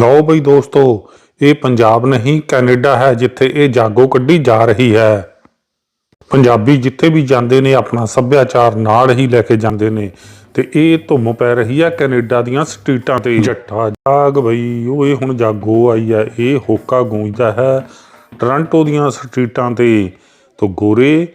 ਲਓ ਬਈ ਦੋਸਤੋ, ਇਹ ਪੰਜਾਬ ਨਹੀਂ, ਕੈਨੇਡਾ ਹੈ ਜਿੱਥੇ ਇਹ ਜਾਗੋ ਕੱਢੀ ਜਾ ਰਹੀ ਹੈ। ਪੰਜਾਬੀ ਜਿੱਥੇ ਵੀ ਜਾਂਦੇ ਨੇ, ਆਪਣਾ ਸੱਭਿਆਚਾਰ ਨਾਲ ਹੀ ਲੈ ਕੇ ਜਾਂਦੇ ਨੇ। ਤੇ ਇਹ ਧੁੰਮ ਪੈ ਰਹੀ ਹੈ ਕੈਨੇਡਾ ਦੀਆਂ ਸਟਰੀਟਾਂ ਤੇ। ਜੱਟਾ ਜਾਗ ਬਈ ਉਹ ਇਹ ਹੁਣ ਜਾਗੋ ਆਈ ਹੈ, ਇਹ ਹੋਕਾ ਗੂੰਜਦਾ ਹੈ ਟੋਰਾਂਟੋ ਦੀਆਂ ਸਟਰੀਟਾਂ ਤੇ। ਤੋਂ ਗੋਰੇ,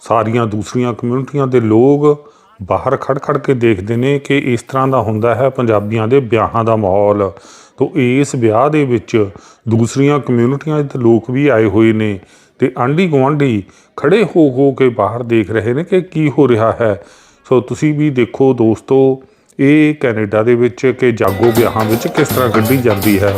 ਸਾਰੀਆਂ ਦੂਸਰੀਆਂ ਕਮਿਊਨਿਟੀਆਂ ਦੇ ਲੋਕ ਬਾਹਰ ਖੜ ਖੜ ਕੇ ਦੇਖਦੇ ਨੇ ਕਿ ਇਸ ਤਰ੍ਹਾਂ ਦਾ ਹੁੰਦਾ ਹੈ ਪੰਜਾਬੀਆਂ ਦੇ ਵਿਆਹਾਂ ਦਾ ਮਾਹੌਲ। ਤੋਂ ਇਸ ਵਿਆਹ ਦੇ ਵਿੱਚ ਦੂਸਰੀਆਂ ਕਮਿਊਨਿਟੀਆਂ ਦੇ ਲੋਕ ਵੀ ਆਏ ਹੋਏ ਨੇ ਤੇ ਆਂਢੀ ਗੁਆਂਢੀ ਖੜੇ ਹੋ ਹੋ ਕੇ ਬਾਹਰ ਦੇਖ ਰਹੇ ਨੇ ਕਿ ਕੀ ਹੋ ਰਿਹਾ ਹੈ। ਸੋ ਤੁਸੀਂ ਵੀ ਦੇਖੋ ਦੋਸਤੋ, ਇਹ ਕੈਨੇਡਾ ਦੇ ਵਿੱਚ ਕਿ ਜਾਗੋ ਵਿਆਹਾਂ ਵਿੱਚ ਕਿਸ ਤਰ੍ਹਾਂ ਕੱਢੀ ਜਾਂਦੀ ਹੈ।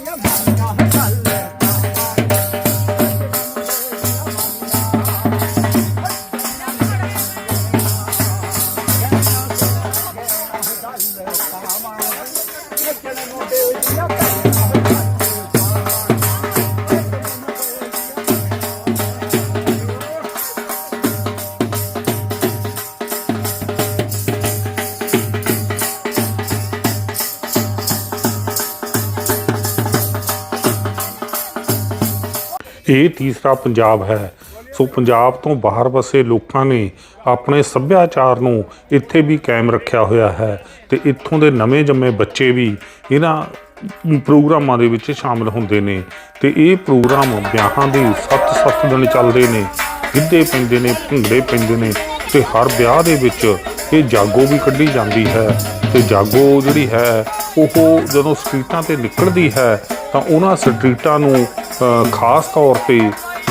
ਮੁੰਡੇ ਦੀਆਂ ਇਹ ਤੀਸਰਾ ਪੰਜਾਬ ਹੈ। ਸੋ ਪੰਜਾਬ ਤੋਂ ਬਾਹਰ ਵਸੇ ਲੋਕਾਂ ਨੇ ਆਪਣੇ ਸੱਭਿਆਚਾਰ ਨੂੰ ਇੱਥੇ ਵੀ ਕਾਇਮ ਰੱਖਿਆ ਹੋਇਆ ਹੈ ਤੇ ਇੱਥੋਂ ਦੇ ਨਵੇਂ ਜੰਮੇ ਬੱਚੇ ਵੀ ਇਹਨਾਂ ਪ੍ਰੋਗਰਾਮਾਂ ਦੇ ਵਿੱਚ ਸ਼ਾਮਲ ਹੁੰਦੇ ਨੇ ਤੇ ਇਹ ਪ੍ਰੋਗਰਾਮ ਵਿਆਹਾਂ ਦੇ 7-7 ਦਿਨ ਚੱਲਦੇ ਨੇ। ਗਿੱਧੇ ਪੈਂਦੇ ਨੇ, ਭੰਗੜੇ ਪੈਂਦੇ ਨੇ ਤੇ ਹਰ ਵਿਆਹ ਦੇ ਵਿੱਚ ਇਹ ਜਾਗੋ ਵੀ ਕੱਢੀ ਜਾਂਦੀ ਹੈ ਤੇ ਜਾਗੋ ਜਿਹੜੀ ਹੈ, ਉਹ ਜਦੋਂ ਸਟਰੀਟਾਂ ਤੇ ਨਿਕਲਦੀ ਹੈ, ਤਾਂ ਉਹਨਾਂ ਸਟਰੀਟਾਂ ਨੂੰ ਖਾਸ ਤੌਰ ਤੇ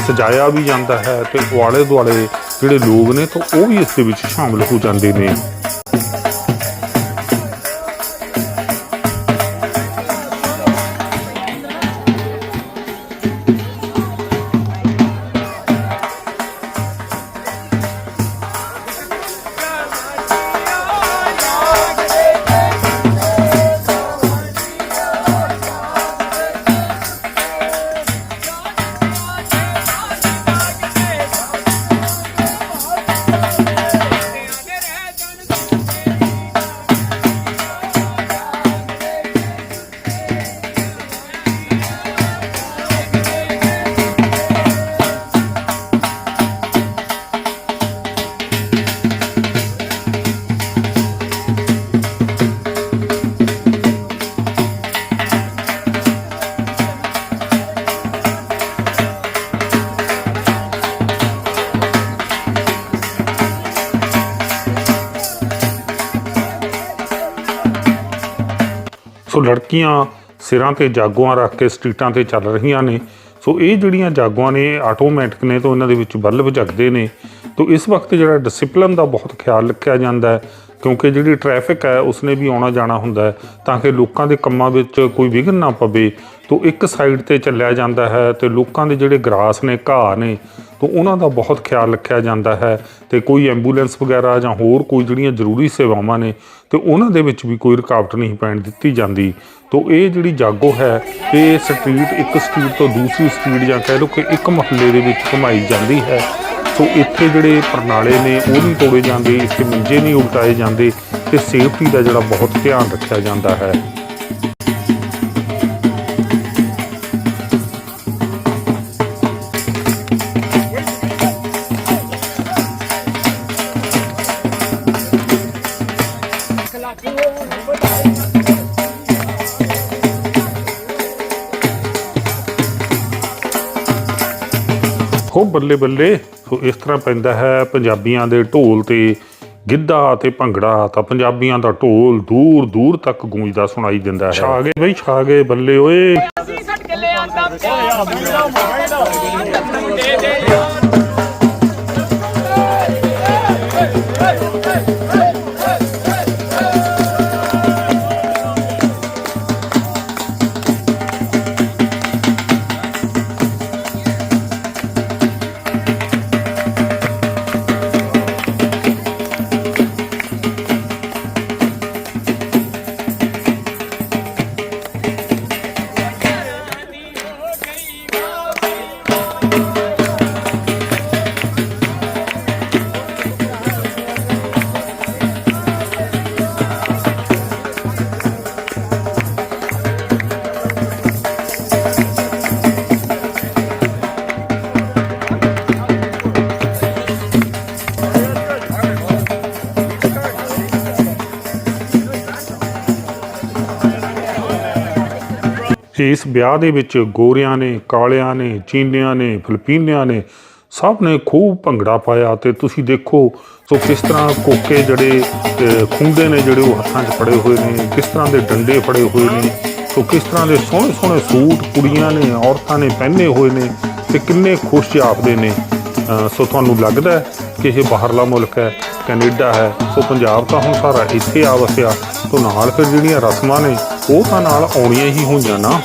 ਸਜਾਇਆ ਵੀ ਜਾਂਦਾ ਹੈ ਤੇ ਆਲੇ ਦੁਆਲੇ ਜਿਹੜੇ ਲੋਕ ਨੇ ਤਾਂ ਉਹ ਵੀ ਇਸ ਦੇ ਵਿੱਚ ਸ਼ਾਮਲ ਹੋ ਜਾਂਦੇ ਨੇ। ਲੜਕੀਆਂ ਸਿਰਾਂ ਤੇ ਜਾਗੋਆਂ ਰੱਖ ਕੇ ਸਟਰੀਟਾਂ ਤੇ ਚੱਲ ਰਹੀਆਂ ਨੇ। ਸੋ ਇਹ ਜਿਹੜੀਆਂ ਜਾਗੋਆਂ ਨੇ ਆਟੋਮੈਟਿਕ ਨੇ ਤਾਂ ਉਹਨਾਂ ਦੇ ਵਿੱਚ ਬਲਬ ਜਗਦੇ ਨੇ। ਤਾਂ ਇਸ ਵਕਤ ਜਿਹੜਾ ਡਿਸਪਲਿਨ ਦਾ ਬਹੁਤ ਖਿਆਲ ਰੱਖਿਆ ਜਾਂਦਾ ਹੈ, ਕਿਉਂਕਿ ਜਿਹੜੀ ਟ੍ਰੈਫਿਕ ਹੈ, ਉਸਨੇ ਵੀ ਆਉਣਾ ਜਾਣਾ ਹੁੰਦਾ ਹੈ, ਤਾਂ ਕਿ ਲੋਕਾਂ ਦੇ ਕੰਮਾਂ ਵਿੱਚ ਕੋਈ ਵਿਘਨ ਨਾ ਪਵੇ। ਤਾਂ ਇੱਕ ਸਾਈਡ ਤੇ ਚੱਲਿਆ ਜਾਂਦਾ ਹੈ ਤੇ ਲੋਕਾਂ ਦੇ ਜਿਹੜੇ ਗਰਾਸ ਨੇ, ਘਾਹ ਨੇ, ਤਾਂ ਉਹਨਾਂ ਦਾ ਬਹੁਤ ਖਿਆਲ ਰੱਖਿਆ ਜਾਂਦਾ ਹੈ ਤੇ ਕੋਈ ਐਂਬੂਲੈਂਸ ਵਗੈਰਾ ਜਾਂ ਹੋਰ ਕੋਈ ਜਿਹੜੀਆਂ ਜ਼ਰੂਰੀ ਸੇਵਾਵਾਂ ਨੇ ਤੇ ਉਹਨਾਂ ਦੇ ਵਿੱਚ ਵੀ ਕੋਈ ਰੁਕਾਵਟ ਨਹੀਂ ਪੈਣ ਦਿੱਤੀ ਜਾਂਦੀ। ਤੋ ਇਹ ਜਿਹੜੀ ਜਾਗੋ ਹੈ, ਇਹ ਸਟਰੀਟ ਇੱਕ ਸਟਰੀਟ ਤੋਂ ਦੂਸਰੀ ਸਟਰੀਟ ਜਾਂ ਕਹਿ ਲਓ ਕਿ ਇੱਕ ਮਹੱਲੇ ਦੇ ਵਿੱਚ ਘੁਮਾਈ ਜਾਂਦੀ ਹੈ। ਸੋ ਇੱਥੇ ਜਿਹੜੇ ਪ੍ਰਣਾਲੇ ਨੇ, ਉਹ ਨਹੀਂ ਤੋੜੇ ਜਾਂਦੇ, ਇੱਥੇ ਮੰਜੇ ਨਹੀਂ ਉਲਟਾਏ ਜਾਂਦੇ ਤੇ ਸੇਫਟੀ ਦਾ ਜਿਹੜਾ ਬਹੁਤ ਧਿਆਨ ਰੱਖਿਆ ਜਾਂਦਾ ਹੈ। ਬੱਲੇ ਬੱਲੇ ਸੋ ਇਸ ਤਰ੍ਹਾਂ ਪੈਂਦਾ ਹੈ ਪੰਜਾਬੀਆਂ ਦੇ ਢੋਲ ਤੇ ਗਿੱਧਾ ਤੇ ਭੰਗੜਾ ਤਾਂ ਪੰਜਾਬੀਆਂ ਦਾ ਢੋਲ ਦੂਰ ਦੂਰ ਤੱਕ ਗੂੰਜਦਾ ਸੁਣਾਈ ਦਿੰਦਾ ਹੈ। ਛਾ ਗਏ ਬਈ ਛਾ ਗਏ ਬੱਲੇ ਓਏ। ਅਸੀਂ ਛੱਡ ਕੇ ਲਿਆਂਦਾ ਪਿਆਰ ਦੇ ਦੇ ਯਾਰ। ਇਸ ਵਿਆਹ ਦੇ ਵਿੱਚ ਗੋਰਿਆਂ ਨੇ ਕਾਲਿਆਂ ਨੇ ਚੀਨੀਆਂ ਨੇ ਫਿਲੀਪੀਨੀਆਂ ਨੇ ਸਭ ਨੇ ਖੂਬ ਭੰਗੜਾ ਪਾਇਆ ਤੇ ਤੁਸੀਂ ਦੇਖੋ ਸੋ ਕਿਸ ਤਰ੍ਹਾਂ ਕੋਕੇ ਜਿਹੜੇ ਅਹ, ਖੁੰਡੇ ਨੇ ਜਿਹੜੇ ਉਹ ਹੱਥਾਂ 'ਚ ਫੜੇ ਹੋਏ ਨੇ ਕਿਸ ਤਰ੍ਹਾਂ ਦੇ ਡੰਡੇ ਫੜੇ ਹੋਏ ਨੇ ਸੋ ਕਿਸ ਤਰ੍ਹਾਂ ਦੇ ਸੋਹਣੇ ਸੋਹਣੇ ਸੂਟ ਕੁੜੀਆਂ ਨੇ ਔਰਤਾਂ ਨੇ ਪਹਿਨੇ ਹੋਏ ਨੇ ਤੇ ਕਿੰਨੇ ਖੁਸ਼ ਜਾਪਦੇ ਨੇ। ਸੋ ਤੁਹਾਨੂੰ ਲੱਗਦਾ ਕਿ ਇਹ ਬਾਹਰਲਾ ਮੁਲਕ ਹੈ ਕੈਨੇਡਾ ਹੈ ਸੋ ਪੰਜਾਬ ਤਾਂ ਹੁਣ ਸਾਰਾ ਇੱਥੇ ਆ ਵਸਿਆ ਤੋਂ ਨਾਲ ਫਿਰ ਜਿਹੜੀਆਂ ਰਸਮਾਂ ਨੇ ਉਹ ਤਾਂ ਨਾਲ ਆਉਣੀਆਂ ਹੀ ਹੋਈਆਂ ਨਾ।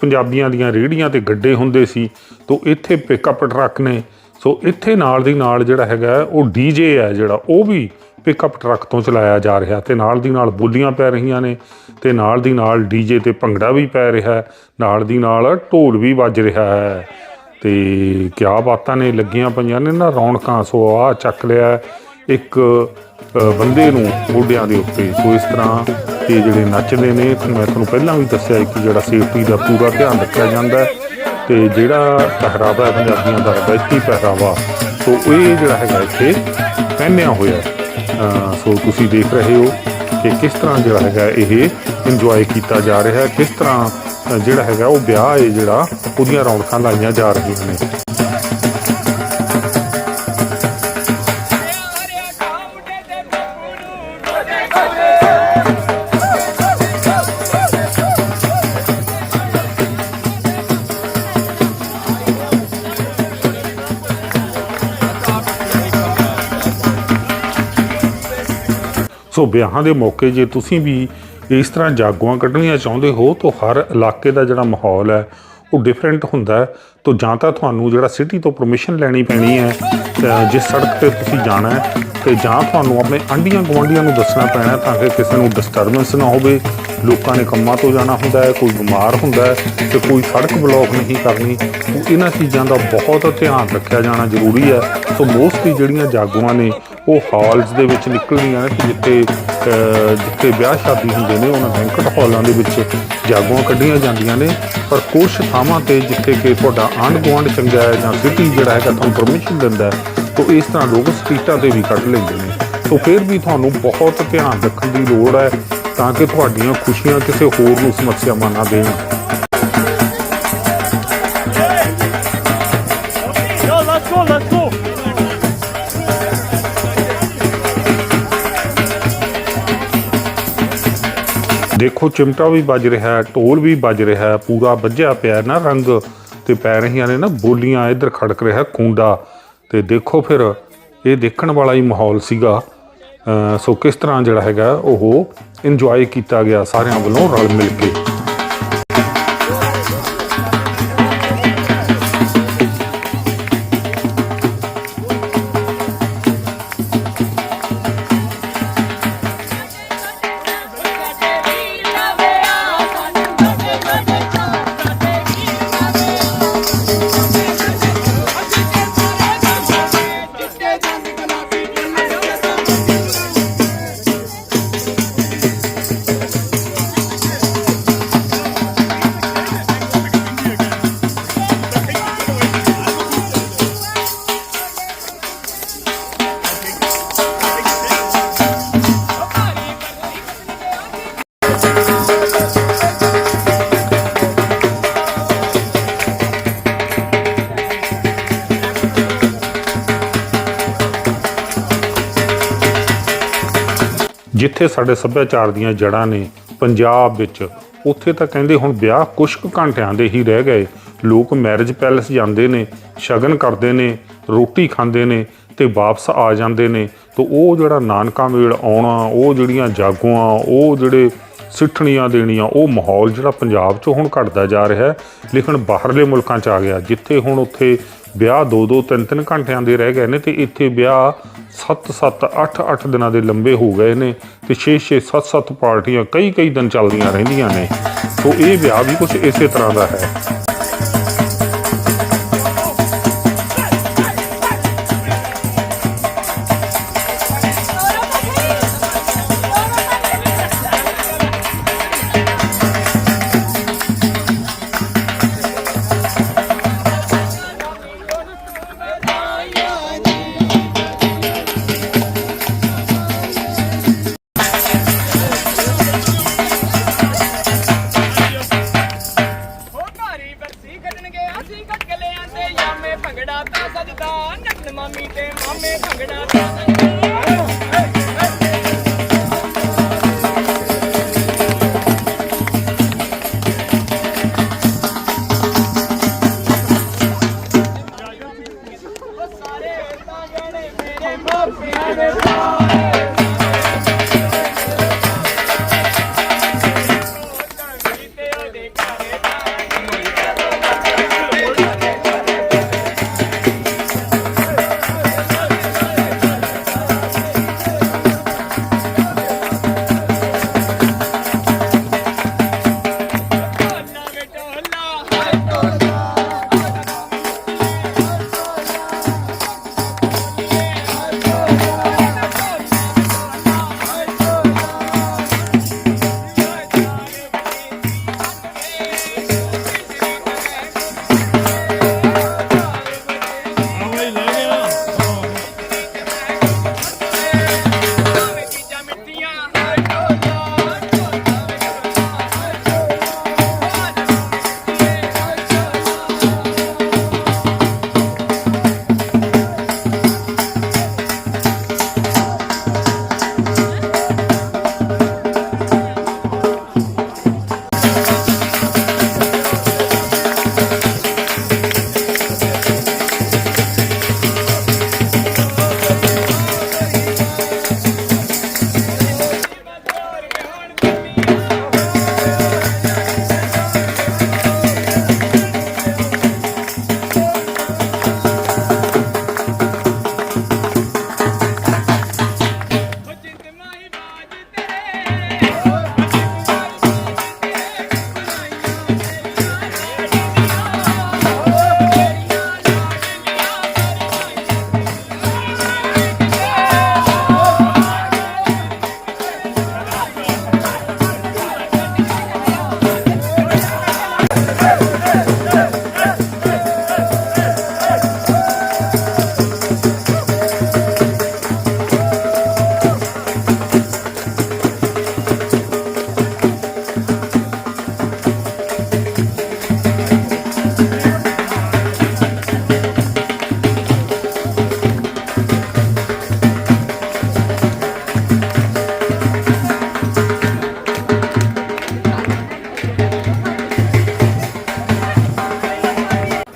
ਪੰਜਾਬੀਆਂ ਦੀਆਂ ਰੇਹੜੀਆਂ ਤੇ ਗੱਡੇ ਹੁੰਦੇ ਸੀ ਤੋਂ ਇੱਥੇ ਪਿਕਅਪ ਟਰੱਕ ਨੇ। ਸੋ ਇੱਥੇ ਨਾਲ ਦੀ ਨਾਲ ਜਿਹੜਾ ਹੈਗਾ ਹੈ, ਉਹ ਡੀਜੇ ਹੈ ਜਿਹੜਾ ਉਹ ਵੀ ਪਿਕਅਪ ਟਰੱਕ ਤੋਂ ਚਲਾਇਆ ਜਾ ਰਿਹਾ ਤੇ ਨਾਲ ਦੀ ਨਾਲ ਬੋਲੀਆਂ ਪੈ ਰਹੀਆਂ ਨੇ ਤੇ ਨਾਲ ਦੀ ਨਾਲ ਡੀਜੇ ਤੇ ਭੰਗੜਾ ਵੀ ਪੈ ਰਿਹਾ ਹੈ ਨਾਲ ਦੀ ਨਾਲ ਢੋਲ ਵੀ ਵੱਜ ਰਿਹਾ ਹੈ। ਤੇ ਕਿਆ ਬਾਤਾਂ ਨੇ ਲੱਗੀਆਂ ਪਈਆਂ ਨੇ ਨਾ ਰੌਣਕਾਂ ਸੋ ਆ ਚੱਕ ਲਿਆ ਇੱਕ ਬੰਦੇ ਨੂੰ ਮੋਢਿਆਂ ਦੇ ਉੱਤੇ। ਸੋ ਇਸ ਤਰ੍ਹਾਂ ਇਹ ਜਿਹੜੇ ਨੱਚਦੇ ਨੇ ਮੈਂ ਤੁਹਾਨੂੰ ਪਹਿਲਾਂ ਵੀ ਦੱਸਿਆ ਕਿ ਜਿਹੜਾ ਸੇਫਟੀ ਦਾ ਪੂਰਾ ਧਿਆਨ ਰੱਖਿਆ ਜਾਂਦਾ ਹੈ ਤੇ ਜਿਹੜਾ ਪਹਿਰਾਵਾ ਹੈ, ਪੰਜਾਬੀਆਂ ਦਾ ਰਵਾਇਤੀ ਪਹਿਰਾਵਾ, ਸੋ ਇਹ ਜਿਹੜਾ ਹੈਗਾ ਇੱਥੇ ਪਹਿਨਿਆ ਹੋਇਆ ਸੋ ਤੁਸੀਂ ਦੇਖ ਰਹੇ ਹੋ ਕਿ ਕਿਸ ਤਰ੍ਹਾਂ ਜਿਹੜਾ ਹੈਗਾ ਇਹ ਇੰਜੋਏ ਕੀਤਾ ਜਾ ਰਿਹਾ ਹੈ, ਕਿਸ ਤਰ੍ਹਾਂ ਜਿਹੜਾ ਹੈਗਾ ਉਹ ਵਿਆਹ ਹੈ ਜਿਹੜਾ, ਉਹਦੀਆਂ ਰੌਣਕਾਂ ਲਾਈਆਂ ਜਾ ਰਹੀਆਂ ਨੇ। ਸੋ ਵਿਆਹਾਂ ਦੇ ਮੌਕੇ ਜੇ ਤੁਸੀਂ ਵੀ ਇਸ ਤਰ੍ਹਾਂ ਜਾਗੋਆਂ ਕੱਢਣੀਆਂ ਚਾਹੁੰਦੇ ਹੋ ਤਾਂ ਹਰ ਇਲਾਕੇ ਦਾ ਜਿਹੜਾ ਮਾਹੌਲ ਹੈ ਉਹ ਡਿਫਰੈਂਟ ਹੁੰਦਾ ਤਾਂ ਜਾਂ ਤਾਂ ਤੁਹਾਨੂੰ ਜਿਹੜਾ ਸਿਟੀ ਤੋਂ ਪਰਮਿਸ਼ਨ ਲੈਣੀ ਪੈਣੀ ਹੈ ਜਿਸ ਸੜਕ ਤੇ ਤੁਸੀਂ ਜਾਣਾ ਹੈ, ਤੇ ਜਾਂ ਤੁਹਾਨੂੰ ਆਪਣੇ ਆਂਢੀਆਂ ਗੁਆਂਢੀਆਂ ਨੂੰ ਦੱਸਣਾ ਪੈਣਾ ਤਾਂ ਕਿ ਕਿਸੇ ਨੂੰ ਡਿਸਟਰਬੈਂਸ ਨਾ ਹੋਵੇ। ਲੋਕਾਂ ਨੇ ਕੰਮਾਂ ਤੋਂ ਜਾਣਾ ਹੁੰਦਾ ਹੈ, ਕੋਈ ਬਿਮਾਰ ਹੁੰਦਾ ਹੈ ਤੇ ਕੋਈ ਸੜਕ ਬਲੌਕ ਨਹੀਂ ਕਰਨੀ। ਇਹਨਾਂ ਚੀਜ਼ਾਂ ਦਾ ਬਹੁਤ ਧਿਆਨ ਰੱਖਿਆ ਜਾਣਾ ਜ਼ਰੂਰੀ ਹੈ। ਸੋ ਮੋਸਟਲੀ ਜਿਹੜੀਆਂ ਜਾਗੂਆਂ ਨੇ, ਉਹ ਹਾਲਸ ਦੇ ਵਿੱਚ ਨਿਕਲਣੀਆਂ ਨੇ, ਜਿੱਥੇ ਜਿੱਥੇ ਵਿਆਹ ਸ਼ਾਦੀ ਹੁੰਦੇ ਨੇ, ਉਹਨਾਂ ਬੈਂਕਟ ਹਾਲਾਂ ਦੇ ਵਿੱਚ ਜਾਗੂਆਂ ਕੱਢੀਆਂ ਜਾਂਦੀਆਂ ਨੇ। ਪਰ ਕੁਝ ਥਾਵਾਂ ਤੇ ਜਿੱਥੇ ਕਿ ਤੁਹਾਡਾ ਆਂਢ ਗੁਆਂਢ ਚੰਗਾ ਹੈ ਜਾਂ ਸਿਟੀ ਜਿਹੜਾ ਹੈਗਾ ਤੁਹਾਨੂੰ ਪਰਮਿਸ਼ਨ ਦਿੰਦਾ ਤਾਂ ਇਸ ਤਰ੍ਹਾਂ ਲੋਕ ਸਟਰੀਟਾਂ ਤੇ ਵੀ ਕੱਢ ਲੈਂਦੇ ਨੇ। ਸੋ ਫਿਰ ਵੀ ਤੁਹਾਨੂੰ ਬਹੁਤ ਧਿਆਨ ਰੱਖਣ ਦੀ ਲੋੜ ਹੈ ਤਾਂ ਕਿ ਤੁਹਾਡੀਆਂ ਖੁਸ਼ੀਆਂ ਕਿਸੇ ਹੋਰ ਨੂੰ ਸਮੱਸਿਆਵਾਂ ਨਾ ਦੇਣ। ਦੇਖੋ ਚਿਮਟਾ ਵੀ ਵੱਜ ਰਿਹਾ ਢੋਲ ਵੀ ਵੱਜ ਰਿਹਾ ਪੂਰਾ ਵੱਜਿਆ ਪਿਆ ਨਾ ਰੰਗ। ਤੇ ਪੈ ਰਹੀਆਂ ਨੇ ਨਾ, ਬੋਲੀਆਂ ਇੱਧਰ ਖੜਕ ਰਿਹਾ ਕੁੰਡਾ ਤੇ ਦੇਖੋ ਫਿਰ, ਇਹ ਦੇਖਣ ਵਾਲਾ ਹੀ ਮਾਹੌਲ ਸੀਗਾ। ਸੋ ਕਿਸ ਤਰ੍ਹਾਂ ਜਿਹੜਾ ਹੈਗਾ, ਉਹ ਇੰਜੋਏ ਕੀਤਾ ਗਿਆ ਸਾਰਿਆਂ ਵੱਲੋਂ ਰਲ ਮਿਲ ਕੇ। ਜਿੱਥੇ ਸਾਡੇ ਸੱਭਿਆਚਾਰ ਦੀਆਂ ਜੜ੍ਹਾਂ ਨੇ ਪੰਜਾਬ ਵਿੱਚ। ਉੱਥੇ ਤਾਂ ਕਹਿੰਦੇ ਹੁਣ ਵਿਆਹ ਕੁਝ ਕੁ ਘੰਟਿਆਂ ਦੇ ਹੀ ਰਹਿ ਗਏ। ਲੋਕ ਮੈਰਿਜ ਪੈਲੇਸ ਜਾਂਦੇ ਨੇ, ਸ਼ਗਨ ਕਰਦੇ ਨੇ, ਰੋਟੀ ਖਾਂਦੇ ਨੇ ਤੇ ਵਾਪਸ ਆ ਜਾਂਦੇ ਨੇ। ਤੇ ਉਹ ਜਿਹੜਾ ਨਾਨਕਾ ਮੇਲ ਆਉਣਾ, ਉਹ ਜਿਹੜੀਆਂ ਜਾਗੋਆਂ, ਉਹ ਜਿਹੜੇ ਸਿੱਠਣੀਆਂ ਦੇਣੀਆਂ, ਉਹ ਮਾਹੌਲ ਜਿਹੜਾ ਪੰਜਾਬ 'ਚ ਹੁਣ ਘਟਦਾ ਜਾ ਰਿਹਾ ਹੈ। ਲੇਕਿਨ ਬਾਹਰਲੇ ਮੁਲਕਾਂ 'ਚ ਆ ਗਿਆ। ਜਿੱਥੇ ਹੁਣ ਉੱਥੇ ਵਿਆਹ 2-2 3-3 ਘੰਟਿਆਂ ਦੇ ਰਹਿ ਗਏ ਨੇ ਤੇ ਇੱਥੇ ਵਿਆਹ 7-7 8-8 ਦਿਨਾਂ ਦੇ ਲੰਬੇ ਹੋ ਗਏ ਨੇ ਤੇ 6-6 7-7 ਪਾਰਟੀਆਂ ਕਈ-ਕਈ ਦਿਨ ਚੱਲਦੀਆਂ ਰਹਿੰਦੀਆਂ ਨੇ। ਸੋ ਇਹ ਵਿਆਹ ਵੀ ਕੁਝ ਇਸੇ ਤਰ੍ਹਾਂ ਦਾ ਹੈ। Miremos, miremos, miremos.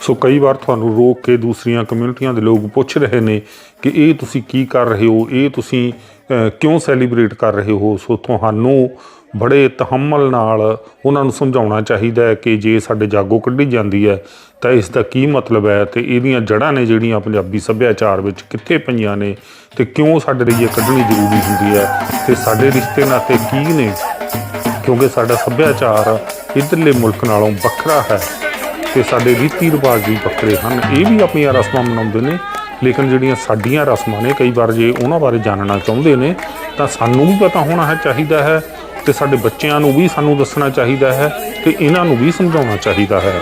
ਸੋ ਕਈ ਵਾਰ ਤੁਹਾਨੂੰ ਰੋਕ ਕੇ ਦੂਸਰੀਆਂ ਕਮਿਊਨਿਟੀਆਂ ਦੇ ਲੋਕ ਪੁੱਛ ਰਹੇ ਨੇ ਕਿ ਇਹ ਤੁਸੀਂ ਕੀ ਕਰ ਰਹੇ ਹੋ, ਇਹ ਤੁਸੀਂ ਕਿਉਂ ਸੈਲੀਬ੍ਰੇਟ ਕਰ ਰਹੇ ਹੋ? ਸੋ ਤੁਹਾਨੂੰ ਬੜੇ ਤਹਮਲ ਨਾਲ ਉਹਨਾਂ ਨੂੰ ਸਮਝਾਉਣਾ ਚਾਹੀਦਾ ਹੈ ਕਿ ਜੇ ਸਾਡੇ ਜਾਗੋ ਕੱਢੀ ਜਾਂਦੀ ਹੈ, ਤਾਂ ਇਸ ਦਾ ਕੀ ਮਤਲਬ ਹੈ ਤੇ ਇਹਦੀਆਂ ਜੜ੍ਹਾਂ ਨੇ ਜਿਹੜੀਆਂ ਪੰਜਾਬੀ ਸੱਭਿਆਚਾਰ ਵਿੱਚ ਕਿੱਥੇ ਪਈਆਂ ਨੇ ਤੇ ਕਿਉਂ ਸਾਡੇ ਲਈ ਇਹ ਕੱਢਣੀ ਜ਼ਰੂਰੀ ਹੁੰਦੀ ਹੈ ਤੇ ਸਾਡੇ ਰਿਸ਼ਤੇ ਨਾਤੇ ਕੀ ਨੇ? ਕਿਉਂਕਿ ਸਾਡਾ ਸੱਭਿਆਚਾਰ ਇਧਰਲੇ ਮੁਲਕ ਨਾਲੋਂ ਵੱਖਰਾ ਹੈ। ਤੇ ਸਾਡੇ ਰੀਤੀ ਰਿਵਾਜ ਵੀ ਵੱਖਰੇ ਹਨ। ਇਹ ਵੀ ਆਪਣੀਆਂ ਰਸਮਾਂ ਮਨਾਉਂਦੇ ਨੇ। ਲੇਕਿਨ ਜਿਹੜੀਆਂ ਸਾਡੀਆਂ ਰਸਮਾਂ ਨੇ, ਕਈ ਵਾਰ ਜੇ ਉਹਨਾਂ ਬਾਰੇ ਜਾਣਨਾ ਚਾਹੁੰਦੇ ਨੇ, ਤਾਂ ਸਾਨੂੰ ਵੀ ਪਤਾ ਹੋਣਾ ਹੈ ਚਾਹੀਦਾ ਹੈ ਤੇ ਸਾਡੇ ਬੱਚਿਆਂ ਨੂੰ ਵੀ ਸਾਨੂੰ ਦੱਸਣਾ ਚਾਹੀਦਾ ਹੈ ਤੇ ਇਹਨਾਂ ਨੂੰ ਵੀ ਸਮਝਾਉਣਾ ਚਾਹੀਦਾ ਹੈ।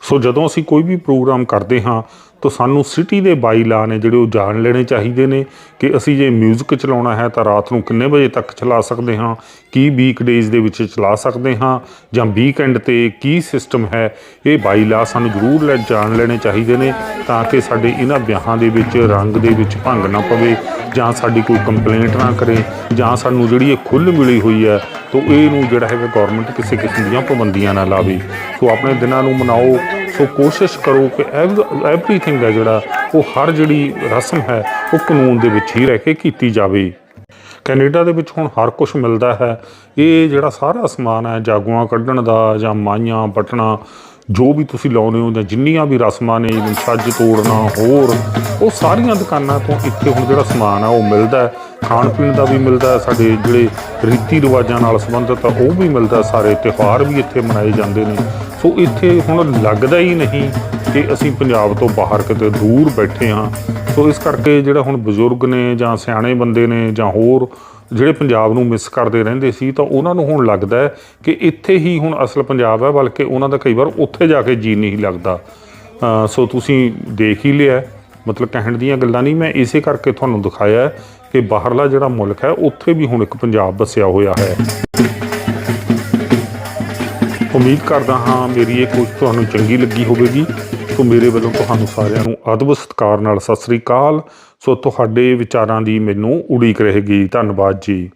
ਸੋ ਜਦੋਂ ਅਸੀਂ ਕੋਈ ਵੀ ਪ੍ਰੋਗਰਾਮ ਕਰਦੇ ਹਾਂ, ਤਾਂ ਸਾਨੂੰ ਸਿਟੀ ਦੇ ਬਾਈ ਬਾਈਲਾ ਨੇ ਜਿਹੜੇ ਉਹ ਜਾਣ ਲੈਣੇ ਚਾਹੀਦੇ ਨੇ ਕਿ ਅਸੀਂ ਜੇ 뮤직 ਚਲਾਉਣਾ ਹੈ, ਤਾਂ ਰਾਤ ਨੂੰ ਕਿੰਨੇ ਵਜੇ ਤੱਕ ਚਲਾ ਸਕਦੇ ਹਾਂ, ਕੀ ਵੀਕ ਡੇਜ਼ ਦੇ ਵਿੱਚ ਚਲਾ ਸਕਦੇ ਹਾਂ, ਜਾਂ ਵੀਕਐਂਡ ਤੇ ਕੀ ਸਿਸਟਮ ਹੈ, ਇਹ ਬਾਈ ਬਾਈਲਾ ਸਾਨੂੰ ਜ਼ਰੂਰ ਲੈ ਜਾਣ ਲੈਣੇ ਚਾਹੀਦੇ ਨੇ, ਤਾਂ ਕਿ ਸਾਡੇ ਇਹਨਾਂ ਵਿਆਹਾਂ ਦੇ ਵਿੱਚ, ਰੰਗ ਦੇ ਵਿੱਚ ਭੰਗ ਨਾ ਪਵੇ ਜਾਂ ਸਾਡੀ ਕੋਈ ਕੰਪਲੇਂਟ ਨਾ ਕਰੇ, ਜਾਂ ਸਾਨੂੰ ਜਿਹੜੀ ਇਹ ਖੁੱਲ੍ਹ ਮਿਲੀ ਹੋਈ ਹੈ, ਤਾਂ ਇਹਨੂੰ ਜਿਹੜਾ ਹੈਗਾ ਗਵਰਨਮੈਂਟ ਕਿਸੇ ਕਿਸਮ ਦੀਆਂ ਪਾਬੰਦੀਆਂ ਨਾ ਲਾਵੇ। ਸੋ ਆਪਣੇ ਦਿਨਾਂ ਨੂੰ ਮਨਾਓ, ਸੋ ਕੋਸ਼ਿਸ਼ ਕਰੋ ਕਿ ਐਵਰੀਥਿੰਗ ਹੈ ਜਿਹੜਾ, ਉਹ ਹਰ ਜਿਹੜੀ ਰਸਮ ਹੈ, ਉਹ ਕਾਨੂੰਨ ਦੇ ਵਿੱਚ ਹੀ ਰਹਿ ਕੇ ਕੀਤੀ ਜਾਵੇ। ਕੈਨੇਡਾ ਦੇ ਵਿੱਚ ਹੁਣ ਹਰ ਕੁਝ ਮਿਲਦਾ ਹੈ। ਇਹ ਜਿਹੜਾ ਸਾਰਾ ਸਮਾਨ ਹੈ, ਜਾਗੂਆਂ ਕੱਢਣ ਦਾ ਜਾਂ ਮਾਈਆਂ ਬਟਣਾ ਜੋ ਵੀ ਤੁਸੀਂ ਲਾਉਨੇ ਹੋ ਜਾਂ ਜਿੰਨੀਆਂ ਵੀ ਰਸਮਾਂ ਨੇ ਜਿਵੇਂ ਛੱਜ ਤੋੜਨਾ, ਹੋਰ, ਉਹ ਸਾਰੀਆਂ ਦੁਕਾਨਾਂ ਤੋਂ ਇੱਥੇ ਹੁਣ ਜਿਹੜਾ ਸਮਾਨ ਆ, ਉਹ ਮਿਲਦਾ ਖਾਣ ਪੀਣ ਦਾ ਵੀ ਮਿਲਦਾ ਸਾਡੇ ਜਿਹੜੇ ਰੀਤੀ ਰਿਵਾਜਾਂ ਨਾਲ ਸੰਬੰਧਿਤ ਆ, ਉਹ ਵੀ ਮਿਲਦਾ ਸਾਰੇ ਤਿਉਹਾਰ ਵੀ ਇੱਥੇ ਮਨਾਏ ਜਾਂਦੇ ਨੇ। ਸੋ ਇੱਥੇ ਹੁਣ ਲੱਗਦਾ ਹੀ ਨਹੀਂ ਕਿ ਅਸੀਂ ਪੰਜਾਬ ਤੋਂ ਬਾਹਰ ਕਿਤੇ ਦੂਰ ਬੈਠੇ ਹਾਂ। ਸੋ ਇਸ ਕਰਕੇ ਜਿਹੜਾ ਹੁਣ ਬਜ਼ੁਰਗ ਨੇ ਜਾਂ ਸਿਆਣੇ ਬੰਦੇ ਨੇ ਜਾਂ ਹੋਰ ਜਿਹੜੇ ਪੰਜਾਬ ਨੂੰ ਮਿਸ ਕਰਦੇ ਰਹਿੰਦੇ ਸੀ, ਤਾਂ ਉਹਨਾਂ ਨੂੰ ਹੁਣ ਲੱਗਦਾ ਹੈ ਕਿ ਇੱਥੇ ਹੀ ਹੁਣ ਅਸਲ ਪੰਜਾਬ ਹੈ, ਬਲਕਿ ਉਹਨਾਂ ਦਾ ਕਈ ਵਾਰ ਉੱਥੇ ਜਾ ਕੇ ਜੀ ਨਹੀਂ ਲੱਗਦਾ। ਸੋ ਤੁਸੀਂ ਦੇਖ ਹੀ ਲਿਆ ਮਤਲਬ ਕਹਿਣ ਦੀਆਂ ਗੱਲਾਂ ਨਹੀਂ, ਮੈਂ ਇਸੇ ਕਰਕੇ ਤੁਹਾਨੂੰ ਦਿਖਾਇਆ ਕਿ ਬਾਹਰਲਾ ਜਿਹੜਾ ਮੁਲਕ ਹੈ, ਉੱਥੇ ਵੀ ਹੁਣ ਇੱਕ ਪੰਜਾਬ ਵਸਿਆ ਹੋਇਆ ਹੈ। ਉਮੀਦ ਕਰਦਾ ਹਾਂ ਮੇਰੀ ਇਹ ਕੋਸ਼ਿਸ਼ ਤੁਹਾਨੂੰ ਚੰਗੀ ਲੱਗੀ ਹੋਵੇਗੀ। ਸੋ ਮੇਰੇ ਵੱਲੋਂ ਤੁਹਾਨੂੰ ਸਾਰਿਆਂ ਨੂੰ ਅਦਬ ਸਤਿਕਾਰ ਨਾਲ ਸਤਿ ਸ੍ਰੀ ਅਕਾਲ। ਸੋ ਤੁਹਾਡੇ ਵਿਚਾਰਾਂ ਦੀ ਮੈਨੂੰ ਉਡੀਕ ਰਹੇਗੀ। ਧੰਨਵਾਦ ਜੀ।